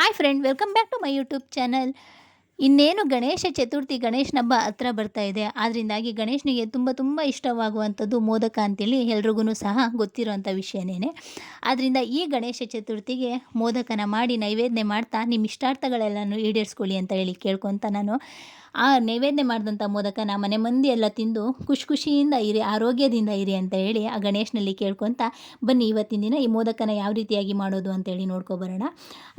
Hi friend welcome back to my YouTube channel ಇನ್ನೇನು ಗಣೇಶ ಚತುರ್ಥಿ ಗಣೇಶನ ಹಬ್ಬ ಹತ್ರ ಬರ್ತಾ ಇದೆ. ಆದ್ದರಿಂದಾಗಿ ಗಣೇಶನಿಗೆ ತುಂಬ ತುಂಬ ಇಷ್ಟವಾಗುವಂಥದ್ದು ಮೋದಕ ಅಂತೇಳಿ ಎಲ್ರಿಗೂ ಸಹ ಗೊತ್ತಿರುವಂಥ ವಿಷಯನೇ ಆದ್ದರಿಂದ ಈ ಗಣೇಶ ಚತುರ್ಥಿಗೆ ಮೋದಕನ ಮಾಡಿ ನೈವೇದ್ಯ ಮಾಡ್ತಾ ನಿಮ್ಮ ಇಷ್ಟಾರ್ಥಗಳೆಲ್ಲನೂ ಈಡೇರಿಸ್ಕೊಳ್ಳಿ ಅಂತ ಹೇಳಿ ಕೇಳ್ಕೊತ ನಾನು. ಆ ನೈವೇದ್ಯ ಮಾಡಿದಂಥ ಮೋದಕನ ಮನೆ ಮಂದಿ ಎಲ್ಲ ತಿಂದು ಖುಷಿ ಖುಷಿಯಿಂದ ಇರಿ, ಆರೋಗ್ಯದಿಂದ ಇರಿ ಅಂತ ಹೇಳಿ ಆ ಗಣೇಶನಲ್ಲಿ ಕೇಳ್ಕೊತ ಬನ್ನಿ ಇವತ್ತಿನ ದಿನ ಈ ಮೋದಕನ ಯಾವ ರೀತಿಯಾಗಿ ಮಾಡೋದು ಅಂತೇಳಿ ನೋಡ್ಕೊಬರೋಣ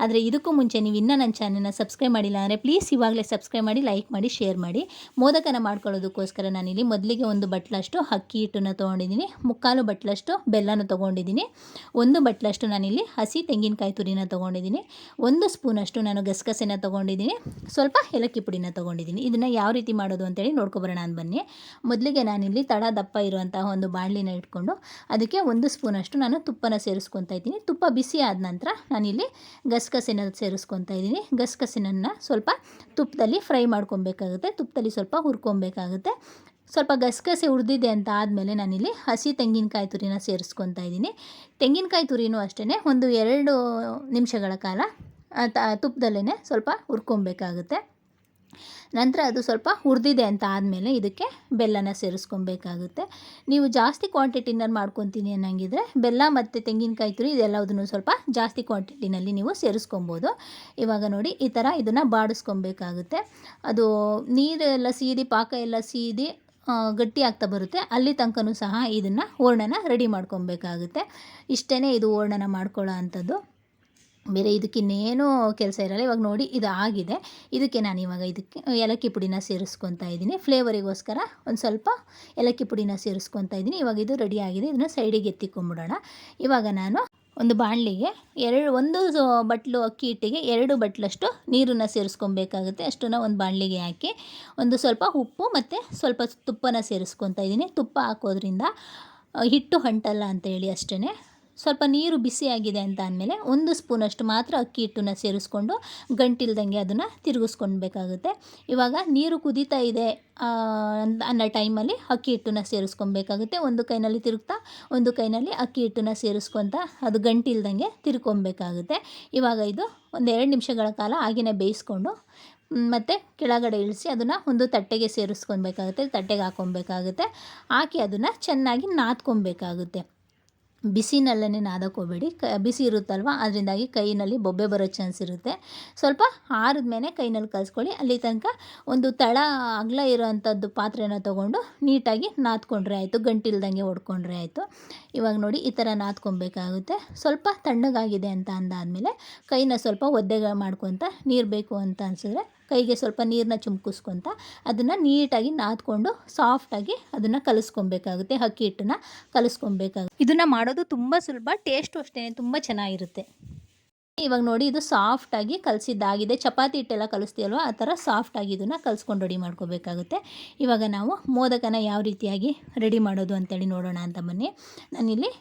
ಆದರೆ ಇದಕ್ಕೂ ಮುಂಚೆ ನೀವು ಇನ್ನೂ ನನ್ನ ಚಾನಲ್ನ ಸಬ್ಸ್ಕ್ರೈಬ್ ಮಾಡಿಲ್ಲ ಅಂದರೆ ಪ್ಲೀಸ್ ಇವಾಗಲೇ ಸಬ್ಸ್ಕ್ರೈಬ್ ಮಾಡಿ ಲೈಕ್ ಮಾಡಿ ಶೇರ್ ಮಾಡಿ. ಮೋದಕನ ಮಾಡ್ಕೊಳ್ಳೋದಕ್ಕೋಸ್ಕರ ನಾನಿಲ್ಲಿ ಮೊದಲಿಗೆ ಒಂದು ಬಟ್ಲಷ್ಟು ಅಕ್ಕಿ ಹಿಟ್ಟನ್ನು ತೊಗೊಂಡಿದ್ದೀನಿ, ಮುಕ್ಕಾಲು ಬಟ್ಲಷ್ಟು ಬೆಲ್ಲನ ತೊಗೊಂಡಿದ್ದೀನಿ, ಒಂದು ಬಟ್ಲಷ್ಟು ನಾನಿಲ್ಲಿ ಹಸಿ ತೆಂಗಿನಕಾಯಿ ತುರಿನ ತೊಗೊಂಡಿದ್ದೀನಿ, ಒಂದು ಸ್ಪೂನಷ್ಟು ನಾನು ಗಸಗಸೆನ ತೊಗೊಂಡಿದ್ದೀನಿ, ಸ್ವಲ್ಪ ಏಲಕ್ಕಿ ಪುಡಿನ ತೊಗೊಂಡಿದ್ದೀನಿ. ಇದನ್ನು ಯಾವ ರೀತಿ ಮಾಡೋದು ಅಂತೇಳಿ ನೋಡ್ಕೊಬರೋಣ ಅಂತ ಬನ್ನಿ. ಮೊದಲಿಗೆ ನಾನಿಲ್ಲಿ ತಳ, ದಪ್ಪ ಇರುವಂತಹ ಒಂದು ಬಾಣಲಿನ ಇಟ್ಕೊಂಡು ಅದಕ್ಕೆ ಒಂದು ಸ್ಪೂನಷ್ಟು ನಾನು ತುಪ್ಪನ ಸೇರಿಸ್ಕೊತಾ ಇದ್ದೀನಿ. ತುಪ್ಪ ಬಿಸಿ ಆದ ನಂತರ ನಾನಿಲ್ಲಿ ಗಸಗಸೆನ ಸೇರಿಸ್ಕೊತಾ ಇದ್ದೀನಿ. ಗಸಗಸೆನನ್ನು ಸ್ವಲ್ಪ ತುಪ್ಪದಲ್ಲಿ ಫ್ರೈ ಮಾಡ್ಕೊಬೇಕಾಗುತ್ತೆ. ತುಪ್ಪದಲ್ಲಿ ಸ್ವಲ್ಪ ಹುರ್ಕೊಬೇಕಾಗುತ್ತೆ. ಸ್ವಲ್ಪ ಗಸಗಸೆ ಹುರಿದಿದೆ ಅಂತ ಆದಮೇಲೆ ನಾನಿಲ್ಲಿ ಹಸಿ ತೆಂಗಿನಕಾಯಿ ತುರಿನ ಸೇರಿಸ್ಕೊತಾ ಇದ್ದೀನಿ. ತೆಂಗಿನಕಾಯಿ ತುರಿನೂ ಅಷ್ಟೇ ಒಂದು ಎರಡು ನಿಮಿಷಗಳ ಕಾಲ ತುಪ್ಪದಲ್ಲೇ ಸ್ವಲ್ಪ ಹುರ್ಕೊಬೇಕಾಗುತ್ತೆ. ನಂತರ ಅದು ಸ್ವಲ್ಪ ಹುರಿದಿದೆ ಅಂತ ಆದಮೇಲೆ ಇದಕ್ಕೆ ಬೆಲ್ಲನ ಸೇರಿಸ್ಕೊಬೇಕಾಗುತ್ತೆ. ನೀವು ಜಾಸ್ತಿ ಕ್ವಾಂಟಿಟಿನಲ್ಲಿ ಮಾಡ್ಕೊತೀನಿ ಅನ್ನಂಗಿದ್ರೆ ಬೆಲ್ಲ ಮತ್ತು ತೆಂಗಿನಕಾಯಿ ತುರಿ ಇದೆಲ್ಲದನ್ನು ಸ್ವಲ್ಪ ಜಾಸ್ತಿ ಕ್ವಾಂಟಿಟಿನಲ್ಲಿ ನೀವು ಸೇರಿಸ್ಕೊಬೋದು. ಇವಾಗ ನೋಡಿ ಈ ಥರ ಇದನ್ನು ಬಾಡಿಸ್ಕೊಬೇಕಾಗುತ್ತೆ. ಅದು ನೀರೆಲ್ಲ ಸೀದಿ, ಪಾಕ ಎಲ್ಲ ಸೀದಿ ಗಟ್ಟಿ ಆಗ್ತಾ ಬರುತ್ತೆ. ಅಲ್ಲಿ ತನಕನೂ ಸಹ ಇದನ್ನು ಹೂರ್ಣನ ರೆಡಿ ಮಾಡ್ಕೊಬೇಕಾಗುತ್ತೆ. ಇಷ್ಟೇ ಇದು ಹೂರ್ಣನ ಮಾಡ್ಕೊಳ್ಳೋ ಅಂಥದ್ದು. ಬೇರೆ ಇದಕ್ಕಿನ್ನೇನು ಕೆಲಸ ಇರಲ್ಲ. ಇವಾಗ ನೋಡಿ ಇದು ಆಗಿದೆ. ಇದಕ್ಕೆ ನಾನು ಇವಾಗ ಇದಕ್ಕೆ, ಏಲಕ್ಕಿ ಪುಡಿನ ಸೇರಿಸ್ಕೊತಾ ಇದ್ದೀನಿ. ಫ್ಲೇವರಿಗೋಸ್ಕರ ಒಂದು ಸ್ವಲ್ಪ ಏಲಕ್ಕಿ ಪುಡಿನ ಸೇರಿಸ್ಕೊತಾ ಇದ್ದೀನಿ. ಇವಾಗ ಇದು ರೆಡಿ ಆಗಿದೆ. ಇದನ್ನು ಸೈಡಿಗೆ ಎತ್ತಿಕೊಂಬಿಡೋಣ. ಇವಾಗ ನಾನು ಒಂದು ಬಾಣಲಿಗೆ ಎರಡು, ಒಂದು ಬಟ್ಲು, ಅಕ್ಕಿ ಹಿಟ್ಟಿಗೆ ಎರಡು ಬಟ್ಲಷ್ಟು ನೀರನ್ನು ಸೇರಿಸ್ಕೊಬೇಕಾಗುತ್ತೆ. ಅಷ್ಟನ್ನು ಒಂದು ಬಾಣಲಿಗೆ ಹಾಕಿ ಒಂದು ಸ್ವಲ್ಪ ಉಪ್ಪು ಮತ್ತು ಸ್ವಲ್ಪ ತುಪ್ಪನ ಸೇರಿಸ್ಕೊತಾ ಇದ್ದೀನಿ. ತುಪ್ಪ ಹಾಕೋದ್ರಿಂದ ಹಿಟ್ಟು ಅಂಟಲ್ಲ ಅಂತೇಳಿ ಅಷ್ಟೇ ಸ್ವಲ್ಪ ನೀರು ಬಿಸಿಯಾಗಿದೆ ಅಂತ ಅಂದಮೇಲೆ ಒಂದು ಸ್ಪೂನಷ್ಟು ಮಾತ್ರ ಅಕ್ಕಿ ಹಿಟ್ಟನ್ನು ಸೇರಿಸ್ಕೊಂಡು ಗಂಟಿಲ್ದಂಗೆ ಅದನ್ನು ತಿರುಗಿಸ್ಕೊಳ್ಬೇಕಾಗುತ್ತೆ. ಇವಾಗ ನೀರು ಕುದೀತಾ ಇದೆ ಅನ್ನೋ ಟೈಮಲ್ಲಿ ಅಕ್ಕಿ ಹಿಟ್ಟನ್ನ ಸೇರಿಸ್ಕೊಬೇಕಾಗುತ್ತೆ ಒಂದು ಕೈನಲ್ಲಿ ತಿರುಗ್ತಾ, ಒಂದು ಕೈನಲ್ಲಿ ಅಕ್ಕಿ ಹಿಟ್ಟನ್ನ ಸೇರಿಸ್ಕೊತ ಅದು ಗಂಟಿಲ್ದಂಗೆ ತಿರ್ಕೊಬೇಕಾಗುತ್ತೆ ಇವಾಗ ಇದು ಒಂದು ಎರಡು ನಿಮಿಷಗಳ ಕಾಲ ಹಾಗೆಯೇ ಬೇಯಿಸ್ಕೊಂಡು ಮತ್ತು ಕೆಳಗಡೆ ಇಳಿಸಿ ಅದನ್ನು ಒಂದು ತಟ್ಟೆಗೆ ಸೇರಿಸ್ಕೊಬೇಕಾಗುತ್ತೆ ತಟ್ಟೆಗೆ ಹಾಕ್ಕೊಬೇಕಾಗುತ್ತೆ ಹಾಕಿ ಅದನ್ನು ಚೆನ್ನಾಗಿ ನಾದ್ಕೊಬೇಕಾಗುತ್ತೆ ಬಿಸಿನಲ್ಲೇ ನಾದಕ್ಕೆ ಕ, ಬಿಸಿ ಇರುತ್ತಲ್ವ? ಅದರಿಂದಾಗಿ ಕೈಯಲ್ಲಿ ಬೊಬ್ಬೆ ಬರೋ ಚಾನ್ಸ್ ಇರುತ್ತೆ. ಸ್ವಲ್ಪ ಆರಿದ ಮೇಲೆ ಕೈನಲ್ಲಿ ಕಲಿಸ್ಕೊಳ್ಳಿ. ಅಲ್ಲಿ ತನಕ ಒಂದು ತಳ ಅಗಲ ಇರೋವಂಥದ್ದು ಪಾತ್ರೆನ ತೊಗೊಂಡು ನೀಟಾಗಿ ನಾದ್ಕೊಂಡ್ರೆ ಆಯಿತು. ಗಂಟಿಲ್ದಂಗೆ ಹೊಡ್ಕೊಂಡ್ರೆ ಆಯಿತು. ಇವಾಗ ನೋಡಿ ಈ ಥರ ನಾದ್ಕೊಬೇಕಾಗುತ್ತೆ. ಸ್ವಲ್ಪ ತಣ್ಣಗಾಗಿದೆ ಅಂತ ಅಂದಾದಮೇಲೆ ಕೈನ ಸ್ವಲ್ಪ ಒದ್ದೆಗಳು ಮಾಡ್ಕೊತ ನೀರು ಬೇಕು ಅಂತ ಅನಿಸಿದ್ರೆ ಕೈಗೆ ಸ್ವಲ್ಪ ನೀರನ್ನ ಚುಮ್ಕಿಸ್ಕೊತ ಅದನ್ನು ನೀಟಾಗಿ ನಾದ್ಕೊಂಡು ಸಾಫ್ಟಾಗಿ ಅದನ್ನು ಕಲಿಸ್ಕೊಬೇಕಾಗುತ್ತೆ ಅಕ್ಕಿ ಹಿಟ್ಟನ್ನು ಕಲಿಸ್ಕೊಬೇಕಾಗುತ್ತೆ. ಇದನ್ನು ಮಾಡೋದು ತುಂಬ ಸುಲಭ ಟೇಸ್ಟು ಅಷ್ಟೇ ತುಂಬ ಚೆನ್ನಾಗಿರುತ್ತೆ. ಇವಾಗ ನೋಡಿ, ಇದು ಸಾಫ್ಟಾಗಿ ಕಲಸಿದ್ದಾಗಿದೆ. ಚಪಾತಿ ಹಿಟ್ಟೆಲ್ಲ ಕಲಿಸ್ತೀವಲ್ವ ಆ ಥರ ಸಾಫ್ಟಾಗಿ ಇದನ್ನು ಕಲಿಸ್ಕೊಂಡು ರೆಡಿ ಮಾಡ್ಕೋಬೇಕಾಗುತ್ತೆ. ಇವಾಗ ನಾವು ಮೋದಕನ ಯಾವ ರೀತಿಯಾಗಿ ರೆಡಿ ಮಾಡೋದು ಅಂತೇಳಿ ನೋಡೋಣ ಅಂತ ಬನ್ನಿ. ನಾನಿಲ್ಲಿ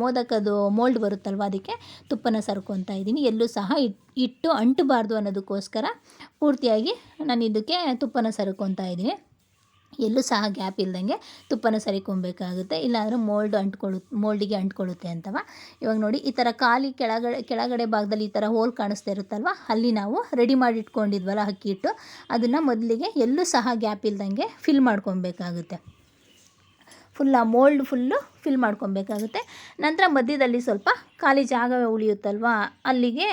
ಮೋದಕದ್ದು ಮೋಲ್ಡ್ ಬರುತ್ತಲ್ವ ಅದಕ್ಕೆ? ತುಪ್ಪನ ಸರ್ಕೊತಾ ಇದ್ದೀನಿ. ಎಲ್ಲೂ ಸಹ ಇಟ್ಟು ಅಂಟಬಾರ್ದು ಅನ್ನೋದಕ್ಕೋಸ್ಕರ ಪೂರ್ತಿಯಾಗಿ ನಾನು ಇದಕ್ಕೆ ತುಪ್ಪನ ಸರ್ಕೊತಾ ಇದ್ದೀನಿ. ಎಲ್ಲೂ ಸಹ ಗ್ಯಾಪ್ ಇಲ್ದಂಗೆ ತುಪ್ಪನ ಸರಿಕೊಬೇಕಾಗುತ್ತೆ ಇಲ್ಲಾಂದರೆ ಮೋಲ್ಡ್ ಅಂಟ್ಕೊಳ್ಳು ಮೋಲ್ಡಿಗೆ ಅಂಟ್ಕೊಳ್ಳುತ್ತೆ ಅಂತವ. ಇವಾಗ ನೋಡಿ, ಈ ಥರ ಖಾಲಿ ಕೆಳಗಡೆ ಕೆಳಗಡೆ ಭಾಗದಲ್ಲಿ ಈ ಥರ ಹೋಲ್ ಕಾಣಿಸ್ತಾ ಇರುತ್ತಲ್ವ? ಅಲ್ಲಿ ನಾವು ರೆಡಿ ಮಾಡಿ ಇಟ್ಕೊಂಡಿದ್ವಲ್ಲ ಅಕ್ಕಿ ಇಟ್ಟು ಅದನ್ನು ಮೊದಲಿಗೆ ಎಲ್ಲೂ ಸಹ ಗ್ಯಾಪ್ ಇಲ್ದಂಗೆ ಫಿಲ್ ಮಾಡ್ಕೊಬೇಕಾಗುತ್ತೆ ಫುಲ್ ಆ ಮೋಲ್ಡ್ ಫುಲ್ಲು ಫಿಲ್ ಮಾಡ್ಕೊಬೇಕಾಗುತ್ತೆ. ನಂತರ ಮಧ್ಯದಲ್ಲಿ ಸ್ವಲ್ಪ ಖಾಲಿ ಜಾಗ ಉಳಿಯುತ್ತಲ್ವ? ಅಲ್ಲಿಗೆ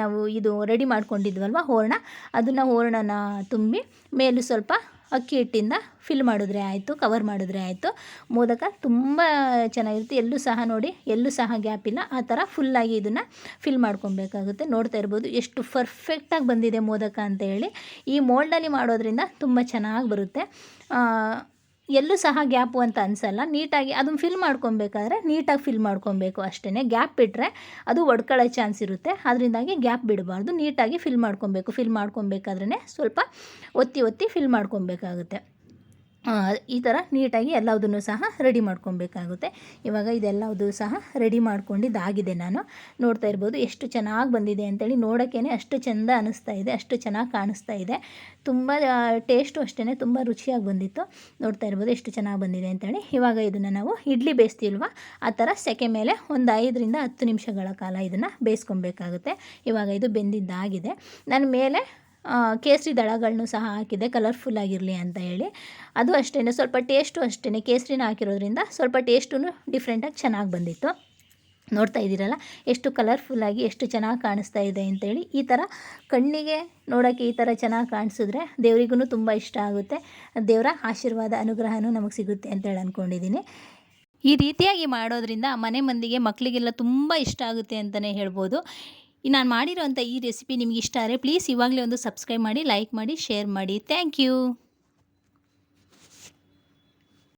ನಾವು ಇದು ರೆಡಿ ಮಾಡ್ಕೊಂಡಿದ್ವಲ್ವ ಹೋರಣ? ಅದನ್ನು ಹೂರಣನ ತುಂಬಿ ಮೇಲೂ ಸ್ವಲ್ಪ ಅಕ್ಕಿ ಹಿಟ್ಟಿಂದ ಫಿಲ್ ಮಾಡಿದ್ರೆ ಆಯಿತು ಕವರ್ ಮಾಡಿದ್ರೆ ಆಯಿತು. ಮೋದಕ ತುಂಬ ಚೆನ್ನಾಗಿರುತ್ತೆ. ಎಲ್ಲೂ ಸಹ ನೋಡಿ, ಎಲ್ಲೂ ಸಹ ಗ್ಯಾಪ್ ಇಲ್ಲ. ಆ ಥರ ಫುಲ್ಲಾಗಿ ಇದನ್ನು ಫಿಲ್ ಮಾಡ್ಕೊಬೇಕಾಗುತ್ತೆ. ನೋಡ್ತಾ ಇರ್ಬೋದು ಎಷ್ಟು ಪರ್ಫೆಕ್ಟಾಗಿ ಬಂದಿದೆ ಮೋದಕ ಅಂತ ಹೇಳಿ. ಈ ಮೋಲ್ಡಲ್ಲಿ ಮಾಡೋದ್ರಿಂದ ತುಂಬ ಚೆನ್ನಾಗಿ ಬರುತ್ತೆ. ಎಲ್ಲೂ ಸಹ ಗ್ಯಾಪು ಅಂತ ಅನಿಸಲ್ಲ. ನೀಟಾಗಿ ಅದನ್ನು ಫಿಲ್ ಮಾಡ್ಕೊಬೇಕಾದ್ರೆ ನೀಟಾಗಿ ಫಿಲ್ ಮಾಡ್ಕೊಬೇಕು ಅಷ್ಟೇ ಗ್ಯಾಪ್ ಬಿಟ್ಟರೆ ಅದು ಒಡ್ಕೊಳ್ಳೋ ಚಾನ್ಸ್ ಇರುತ್ತೆ. ಅದರಿಂದಾಗಿ ಗ್ಯಾಪ್ ಬಿಡಬಾರ್ದು. ನೀಟಾಗಿ ಫಿಲ್ ಮಾಡ್ಕೊಬೇಕು ಫಿಲ್ ಮಾಡ್ಕೊಬೇಕಾದ್ರೇ ಸ್ವಲ್ಪ ಒತ್ತಿ ಒತ್ತಿ ಫಿಲ್ ಮಾಡ್ಕೊಬೇಕಾಗುತ್ತೆ ಈ ಥರ ನೀಟಾಗಿ ಎಲ್ಲದನ್ನು ಸಹ ರೆಡಿ ಮಾಡ್ಕೊಬೇಕಾಗುತ್ತೆ. ಇವಾಗ ಇದೆಲ್ಲವುದು ಸಹ ರೆಡಿ ಮಾಡ್ಕೊಂಡಿದ್ದಾಗಿದೆ ನಾನು. ನೋಡ್ತಾ ಇರ್ಬೋದು ಎಷ್ಟು ಚೆನ್ನಾಗಿ ಬಂದಿದೆ ಅಂತೇಳಿ ನೋಡೋಕ್ಕೇ ಅಷ್ಟು ಚೆಂದ ಅನಿಸ್ತಾ ಇದೆ, ಅಷ್ಟು ಚೆನ್ನಾಗಿ ಕಾಣಿಸ್ತಾ ಇದೆ. ತುಂಬ ಟೇಸ್ಟು ಅಷ್ಟೇ ತುಂಬ ರುಚಿಯಾಗಿ ಬಂದಿತ್ತು. ನೋಡ್ತಾ ಇರ್ಬೋದು ಎಷ್ಟು ಚೆನ್ನಾಗಿ ಬಂದಿದೆ ಅಂತೇಳಿ. ಇವಾಗ ಇದನ್ನು ನಾವು ಇಡ್ಲಿ ಬೇಯಿಸ್ತೀಲ್ವ ಆ ಥರ ಸೆಕೆ ಮೇಲೆ ಒಂದು ಐದರಿಂದ ಹತ್ತು ನಿಮಿಷಗಳ ಕಾಲ ಇದನ್ನು ಬೇಯಿಸ್ಕೊಬೇಕಾಗುತ್ತೆ. ಇವಾಗ ಇದು ಬೆಂದಿದ್ದಾಗಿದೆ. ನಾನು ಮೇಲೆ ಕೇಸರಿ ದಳಗಳನ್ನು ಸಹ ಹಾಕಿದೆ ಕಲರ್ಫುಲ್ ಆಗಿರಲಿ ಅಂತ ಹೇಳಿ. ಅದು ಅಷ್ಟೇ ಸ್ವಲ್ಪ ಟೇಸ್ಟು ಅಷ್ಟೇ ಕೇಸರಿನ ಹಾಕಿರೋದ್ರಿಂದ ಸ್ವಲ್ಪ ಟೇಸ್ಟೂ ಡಿಫ್ರೆಂಟಾಗಿ ಚೆನ್ನಾಗಿ ಬಂದಿತ್ತು. ನೋಡ್ತಾ ಇದ್ದೀರಲ್ಲ, ಎಷ್ಟು ಕಲರ್ಫುಲ್ಲಾಗಿ ಎಷ್ಟು ಚೆನ್ನಾಗಿ ಕಾಣಿಸ್ತಾ ಇದೆ ಅಂತೇಳಿ ಈ ಥರ ಕಣ್ಣಿಗೆ ನೋಡೋಕ್ಕೆ ಈ ಥರ ಚೆನ್ನಾಗಿ ಕಾಣಿಸಿದ್ರೆ ದೇವರಿಗೂ ತುಂಬ ಇಷ್ಟ ಆಗುತ್ತೆ. ದೇವರ ಆಶೀರ್ವಾದ, ಅನುಗ್ರಹನೂ ನಮಗೆ ಸಿಗುತ್ತೆ ಅಂತೇಳಿ ಅಂದ್ಕೊಂಡಿದ್ದೀನಿ ಈ ರೀತಿಯಾಗಿ ಮಾಡೋದ್ರಿಂದ ಮನೆ ಮಂದಿಗೆ ಮಕ್ಕಳಿಗೆಲ್ಲ ತುಂಬ ಇಷ್ಟ ಆಗುತ್ತೆ ಅಂತಲೇ ಹೇಳ್ಬೋದು. ಈ ನಾನು ಮಾಡಿರೋಂಥ ಈ ರೆಸಿಪಿ ನಿಮ್ಗೆ ಇಷ್ಟ ಆದರೆ ಪ್ಲೀಸ್ ಇವಾಗಲೇ ಒಂದು ಸಬ್ಸ್ಕ್ರೈಬ್ ಮಾಡಿ ಲೈಕ್ ಮಾಡಿ ಶೇರ್ ಮಾಡಿ. Thank you